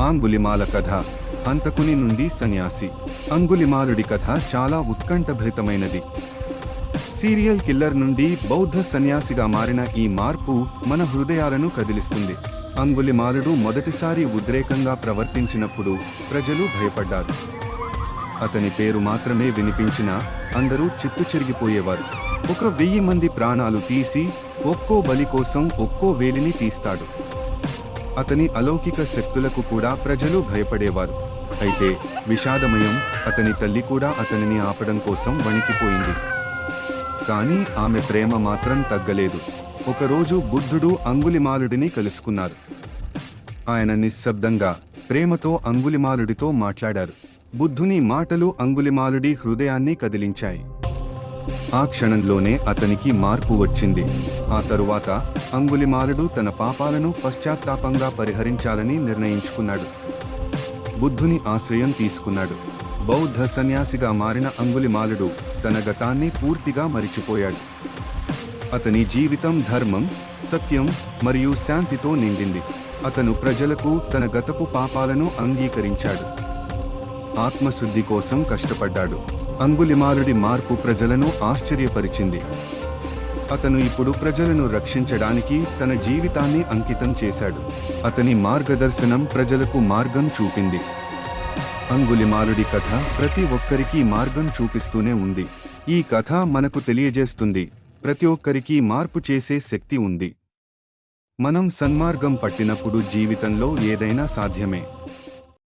ఆంగులిమాల కథ హంతకుని నుండి సన్యాసి. అంగులిమాలుడి కథ చాలా ఉత్కంఠభరితమైనది. సీరియల్ కిల్లర్ నుండి బౌద్ధ సన్యాసిగా మారిన ఈ మార్పు మన హృదయాలను కదిలిస్తుంది. అంగులిమాలుడు మొదటిసారి ఉద్రేకంగా ప్రవర్తించినప్పుడు ప్రజలు భయపడ్డారు. అతని పేరు మాత్రమే వినిపించినా అందరూ చిత్తు చెరిగిపోయేవారు. ఒక వెయ్యి మంది ప్రాణాలు తీసి ఒక్కో బలి కోసం ఒక్కో వేలిని తీస్తాడు. అతని అలౌకిక శక్తులకు కూడా ప్రజలు భయపడేవారు. అయితే విషాదమయం అతని తల్లి కూడా అతనిని ఆపడం కోసం వణికిపోయింది. కానీ ఆమె ప్రేమ మాత్రం తగ్గలేదు. ఒకరోజు బుద్ధుడు అంగులిమాలుడిని కలుసుకున్నారు. ఆయన నిశ్శబ్దంగా ప్రేమతో అంగులిమాలుడితో మాట్లాడారు. బుద్ధుని మాటలు అంగులిమాలుడి హృదయాన్ని కదిలించాయి. ఆ క్షణంలోనే అతనికి మార్పు వచ్చింది. ఆ తరువాత అంగులిమాలుడు తన పాపాలను పశ్చాత్తాపంగా పరిహరించాలని నిర్ణయించుకున్నాడు. బుద్ధుని ఆశ్రయం తీసుకున్నాడు. బౌద్ధ సన్యాసిగా మారిన అంగులిమాలుడు తన గతాన్ని పూర్తిగా మరిచిపోయాడు. అతని జీవితం ధర్మం సత్యం మరియు శాంతితో నిండింది. అతను ప్రజలకు తన గతపు పాపాలను అంగీకరించాడు. ఆత్మశుద్ధి కోసం కష్టపడ్డాడు. అంగులిమాలుడి మార్పు ప్రజలను ఆశ్చర్యపరిచింది. అతను ఇప్పుడు ప్రజలను రక్షించడానికి తన జీవితాన్ని అంకితం చేశాడు. అతని మార్గదర్శనం ప్రజలకు మార్గం చూపింది. అంగులిమాలుడి కథ ప్రతి ఒక్కరికి మార్గం చూపిస్తూనే ఉంది. ఈ కథ మనకు తెలియజేస్తుంది ప్రతి ఒక్కరికి మార్పు చేసే శక్తి ఉంది. మనం సన్మార్గం పట్టినప్పుడు జీవితంలో ఏదైనా సాధ్యమే.